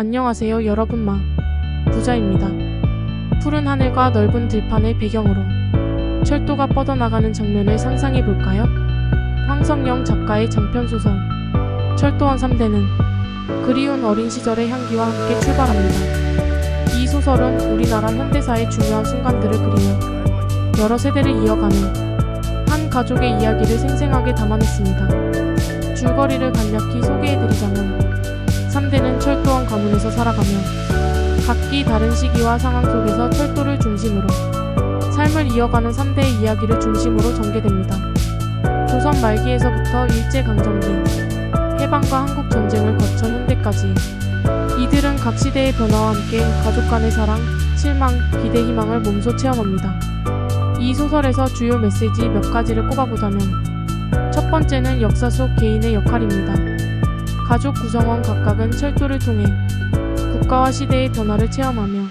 안녕하세요 여러분마 부자입니다. 푸른 하늘과 넓은 들판을 배경으로 철도가 뻗어나가는 장면을 상상해 볼까요? 황성영 작가의 장편 소설 철도원 3대는 그리운 어린 시절의 향기와 함께 출발합니다. 이 소설은 우리나라 현대사의 중요한 순간들을 그리며 여러 세대를 이어가는 한 가족의 이야기를 생생하게 담아냈습니다. 줄거리를 간략히 소개해드리자면 3대는 철도원 가문에서 살아가며 각기 다른 시기와 상황 속에서 철도를 중심으로 삶을 이어가는 3대의 이야기를 중심으로 전개됩니다. 조선 말기에서부터 일제강점기, 해방과 한국전쟁을 거쳐 현대까지 이들은 각 시대의 변화와 함께 가족 간의 사랑, 실망, 기대, 희망을 몸소 체험합니다. 이 소설에서 주요 메시지 몇 가지를 꼽아보자면 첫 번째는 역사 속 개인의 역할입니다. 가족 구성원 각각은 철도를 통해 국가와 시대의 변화를 체험하며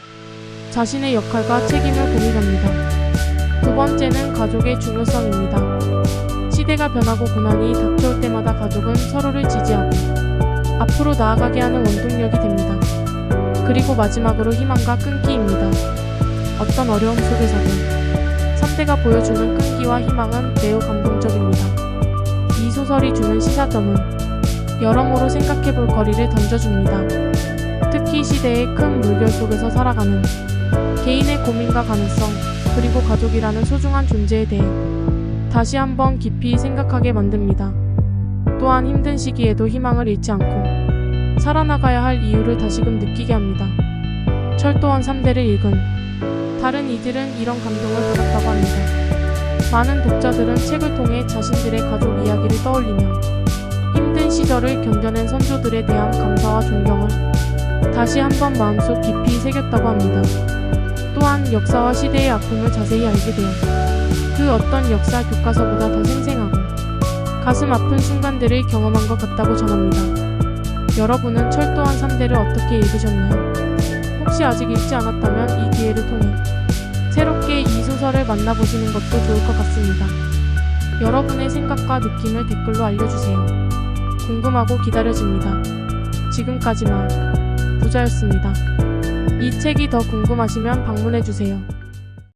자신의 역할과 책임을 고민합니다. 두 번째는 가족의 중요성입니다. 시대가 변하고 고난이 닥쳐올 때마다 가족은 서로를 지지하고 앞으로 나아가게 하는 원동력이 됩니다. 그리고 마지막으로 희망과 끈기입니다. 어떤 어려움 속에서도 3대가 보여주는 끈기와 희망은 매우 감동적입니다. 이 소설이 주는 시사점은 여러모로 생각해 볼 거리를 던져줍니다. 특히 시대의 큰 물결 속에서 살아가는 개인의 고민과 가능성, 그리고 가족이라는 소중한 존재에 대해 다시 한번 깊이 생각하게 만듭니다. 또한 힘든 시기에도 희망을 잃지 않고 살아나가야 할 이유를 다시금 느끼게 합니다. 철도원 3대를 읽은 다른 이들은 이런 감동을 받았다고 합니다. 많은 독자들은 책을 통해 자신들의 가족 이야기를 떠올리며 시절을 견뎌낸 선조들에 대한 감사와 존경을 다시 한번 마음속 깊이 새겼다고 합니다. 또한 역사와 시대의 아픔을 자세히 알게 되어 그 어떤 역사 교과서보다 더 생생하고 가슴 아픈 순간들을 경험한 것 같다고 전합니다. 여러분은 철도원 3대를 어떻게 읽으셨나요? 혹시 아직 읽지 않았다면 이 기회를 통해 새롭게 이 소설을 만나보시는 것도 좋을 것 같습니다. 여러분의 생각과 느낌을 댓글로 알려주세요. 궁금하고 기다려집니다. 지금까지만 부자였습니다. 이 책이 더 궁금하시면 방문해주세요.